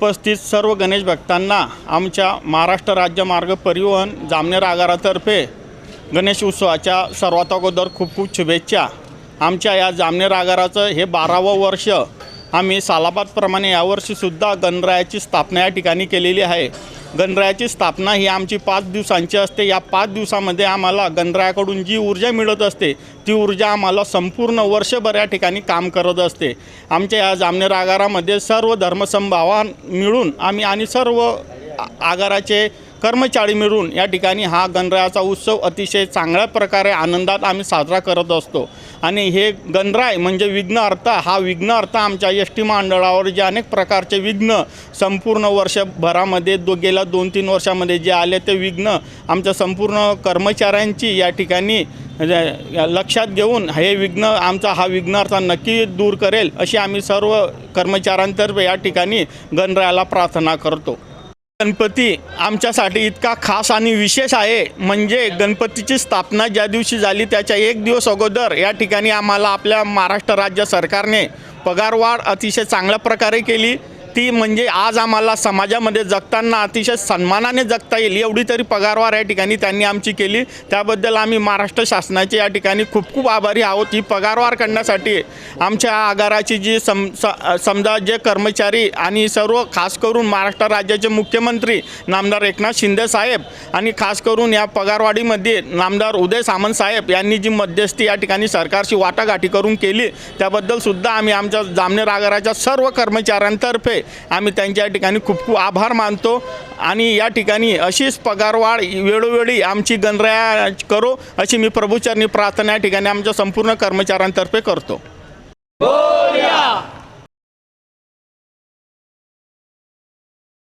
उपस्थित सर्व गणेश भक्तांना आमच्या महाराष्ट्र राज्य मार्ग परिवहन जामनेर आगारातर्फे गणेश उत्सवाच्या सर्वात अगोदर खूप खूप शुभेच्छा. आमच्या या जामनेर आगाराचं हे बारावं वर्ष आम्ही सालाबादप्रमाणे यावर्षीसुद्धा गणरायाची स्थापना या ठिकाणी केलेली आहे. गणरायाची स्थापना ही आमची पाच दिवसांची असते. या पाच दिवसामध्ये आम्हाला गणरायाकडून जी ऊर्जा मिळत असते ती ऊर्जा आम्हाला संपूर्ण वर्षभर या ठिकाणी काम करत असते. आमच्या या जामनेर आगारामध्ये सर्व धर्मसंभावान मिळून आम्ही आणि सर्व आ- आगाराचे कर्मचारी मिळून या ठिकाणी हा गणरायाचा उत्सव अतिशय चांगल्या प्रकारे आनंदात आम्ही साजरा करत असतो. आणि हे गणराय म्हणजे विघ्न अर्थ हा विघ्न अर्थ आमच्या एस टी महामंडळावर जे अनेक प्रकारचे विघ्न संपूर्ण वर्षभरामध्ये दो गेल्या दोन तीन वर्षामध्ये जे आले ते विघ्न आमच्या संपूर्ण कर्मचाऱ्यांची या ठिकाणी लक्षात घेऊन हे विघ्न आमचा हा विघ्नार्थ नक्की दूर करेल अशी आम्ही सर्व कर्मचाऱ्यांतर्फे या ठिकाणी गणरायाला प्रार्थना करतो. गणपती आमच्यासाठी इतका खास आणि विशेष आहे. म्हणजे गणपतीची स्थापना ज्या दिवशी झाली त्याच्या एक दिवस अगोदर या ठिकाणी आम्हाला आपल्या महाराष्ट्र राज्य सरकारने पगारवाढ अतिशय चांगल्या प्रकारे केली. ती म्हणजे आज आम्हाला समाजामध्ये जगताना अतिशय सन्मानाने जगता येईल एवढी तरी पगारवार या ठिकाणी त्यांनी आमची केली. त्याबद्दल आम्ही महाराष्ट्र शासनाचे या ठिकाणी खूप खूप आभारी आहोत. ही पगारवार करण्यासाठी आमच्या आगाराची जी सम स- समजा जे कर्मचारी आणि सर्व खास करून महाराष्ट्र राज्याचे मुख्यमंत्री नामदार एकनाथ शिंदे साहेब आणि खास करून या पगारवाढीमध्ये नामदार उदय सामंत साहेब यांनी जी मध्यस्थी या ठिकाणी सरकारशी वाटाघाटी करून केली त्याबद्दल सुद्धा आम्ही आमच्या जामनेर आगाराच्या सर्व कर्मचाऱ्यांतर्फे आम्ही त्यांच्या या ठिकाणी खूप खूप आभार मानतो. आणि या ठिकाणी अशीच पगारवाढ वेळोवेळी आमची गणराया करो अशी मी प्रभूचरणी प्रार्थना या ठिकाणी आमच्या संपूर्ण कर्मचाऱ्यांतर्फे करतो.